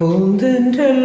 பூந்தென்றல்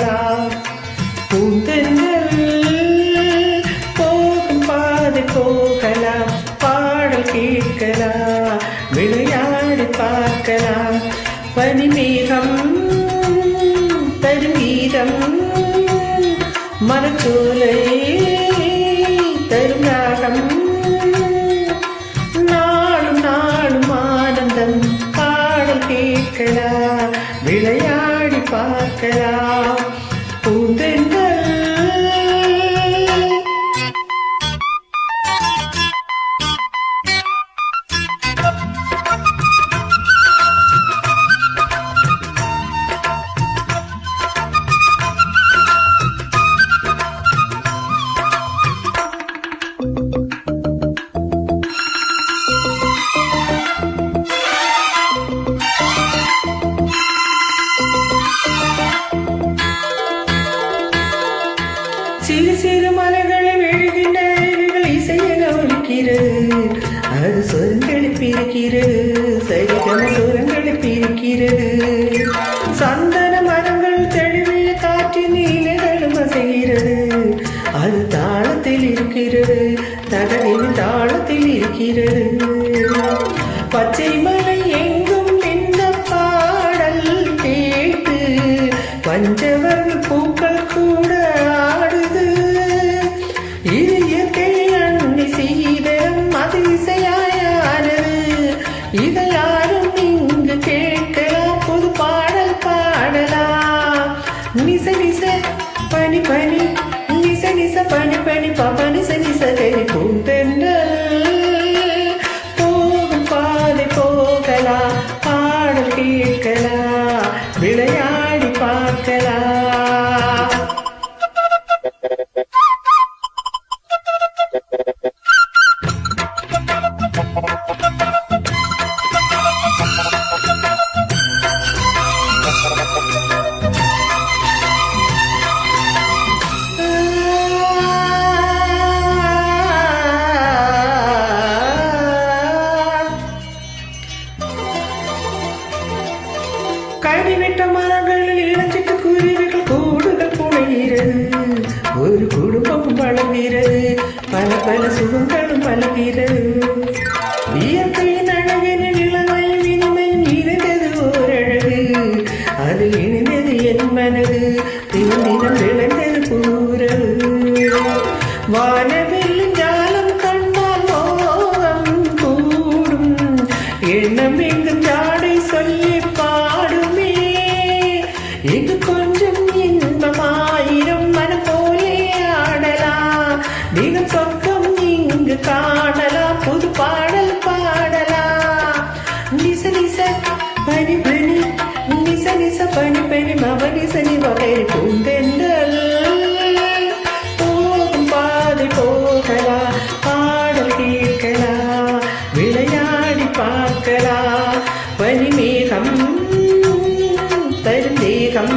பார்க்கலாம் பூந்தென்றல் போகும் பாதை போகலாம். பாடல் கேட்கலாம். விளையாடி பார்க்கலாம். பனிமேகம் தருவீரம் மனச்சோலை தரும் நாளும் நாளும் ஆனந்தம் பாடல் கேட்கலாம். விளையாடி பார்க்கலாம். சிறு சிறு மலைகளில் விழுகின்ற அருவிகள் இசையென ஒலிக்கிறது அது சொரங்களை பிரிக்கிறது சரிகம சுரங்களை பிரிக்கிறது சந்தன மரங்கள் தெளிவிய காற்றின் இலைகளும் அசைகிறது. அது தாளத்தில் இருக்கிறது. தகவின் தாளத்தில் இருக்கிறது. பச்சை పని పని. నిస నిస పని పని. పని నిస నిస తెలి పూంపెండల్ கழிவிட்ட மரங்களில் இளஞ்சிட்டு குருவிகள் கூடுகள் புனைகிறது. ஒரு குடும்பம் வளர்கிறது பல பல சுகங்களும் வளர்கிறது. இயற்கையின் அழகினில் இளமையும் இனிமையும் இணைந்தது ஓரழகு. அது இணைந்தது என் மனது தினம் தினம் விளைந்தது கூறல் வானவில் ஜாலம் கண்டால் மோகம் கூடும். எண்ணம் எங்கும் நிச நிச பனி பனி நிச நிச பனி பனி மவ நிச நி வகை பூந்தென்றல் போகும் பாதை போகலாம் பாடல் கேட்கலாம் விளையாடி பனிமேகம் தருந்தேகம்